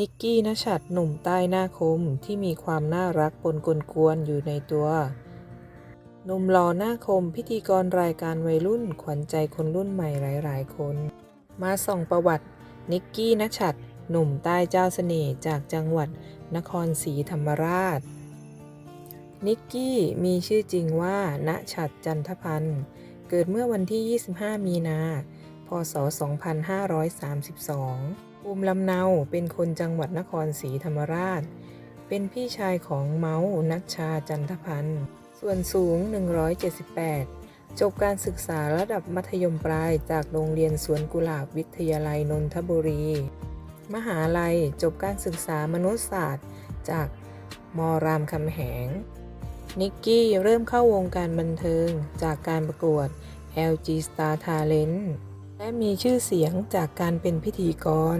นิกกี้นชัดหนุ่มใต้หน้าคมที่มีความน่ารักปนกวนๆอยู่ในตัวหนุ่มหล่อหน้าคมพิธีกรรายการวัยรุ่นขวัญใจคนรุ่นใหม่หลาย ๆ คน มาส่องประวัติ นิกกี้นชัดหนุ่มใต้เจ้าเสน่ห์จากจังหวัดนครศรีธรรมราช นิกกี้มีชื่อจริงว่า ณชัดจันทพันธ์ เกิดเมื่อวันที่ 25 มีนา พศ 2532 ภูมิลำเนาเป็นคนจังหวัดนครศรีธรรมราช เป็นพี่ชายของเมาส์นัชชาจันทพันธ์ ส่วนสูง 178 จบการศึกษาระดับมัธยมปลายจากโรงเรียนสวนกุหลาบวิทยาลัยนนทบุรี มหาลัยจบการศึกษามนุษยศาสตร์จากมรามคำแหง นิกกี้เริ่มเข้าวงการบันเทิงจากการประกวด LG Star Talent และมีชื่อเสียงจากการเป็นพิธีกร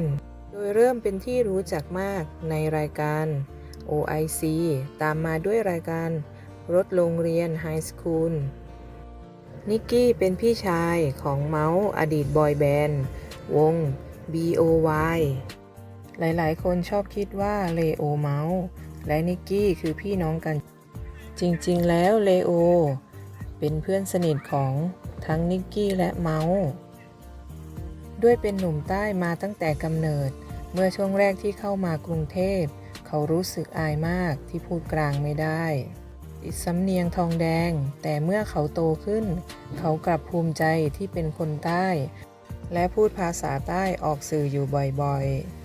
โดยเริ่มเป็นที่รู้จักมากในรายการ OIC ตามมาด้วยรายการรถโรงเรียนไฮสคูล นิกกี้เป็นพี่ชายของเมาส์อดีตบอยแบนด์วง BOY หลายๆ คนชอบคิดว่าเลโอเมาส์และนิกกี้คือพี่น้องกัน จริงๆ แล้วเลโอ เป็นเพื่อนสนิทของทั้งนิกกี้และเมาส์ ด้วยเป็นหนุ่มใต้มาตั้งแต่กำเนิด เมื่อช่วงแรกที่เข้ามากรุงเทพ เขารู้สึกอายมากที่พูดกลางไม่ได้ติดสำเนียงทองแดง แต่เมื่อเขาโตขึ้น เขากลับภูมิใจที่เป็นคนใต้ และพูดภาษาใต้ออกสื่ออยู่บ่อยๆ